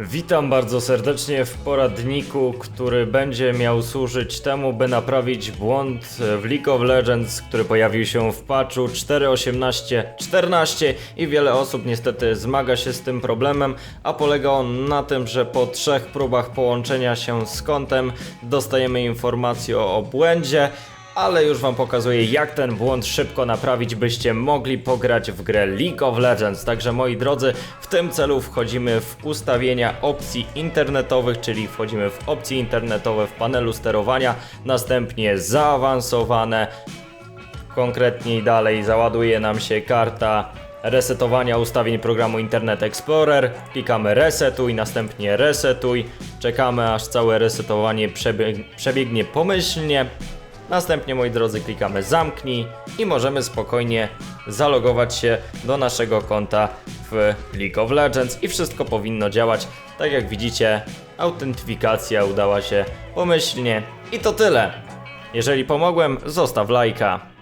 Witam bardzo serdecznie w poradniku, który będzie miał służyć temu, by naprawić błąd w League of Legends, który pojawił się w patchu 4.18.14 i wiele osób niestety zmaga się z tym problemem, a polega on na tym, że po trzech próbach połączenia się z kontem dostajemy informację o błędzie, ale już wam pokazuję jak ten błąd szybko naprawić, byście mogli pograć w grę League of Legends. Także moi drodzy, w tym celu wchodzimy w ustawienia opcji internetowych, czyli wchodzimy w opcje internetowe w panelu sterowania, następnie zaawansowane, konkretniej dalej załaduje nam się karta resetowania ustawień programu Internet Explorer. Klikamy resetuj, następnie resetuj. Czekamy aż całe resetowanie przebieg- przebiegnie pomyślnie. Następnie, moi drodzy, klikamy zamknij i możemy spokojnie zalogować się do naszego konta w League of Legends i wszystko powinno działać. Tak jak widzicie, autentyfikacja udała się pomyślnie i to tyle. Jeżeli pomogłem, zostaw lajka.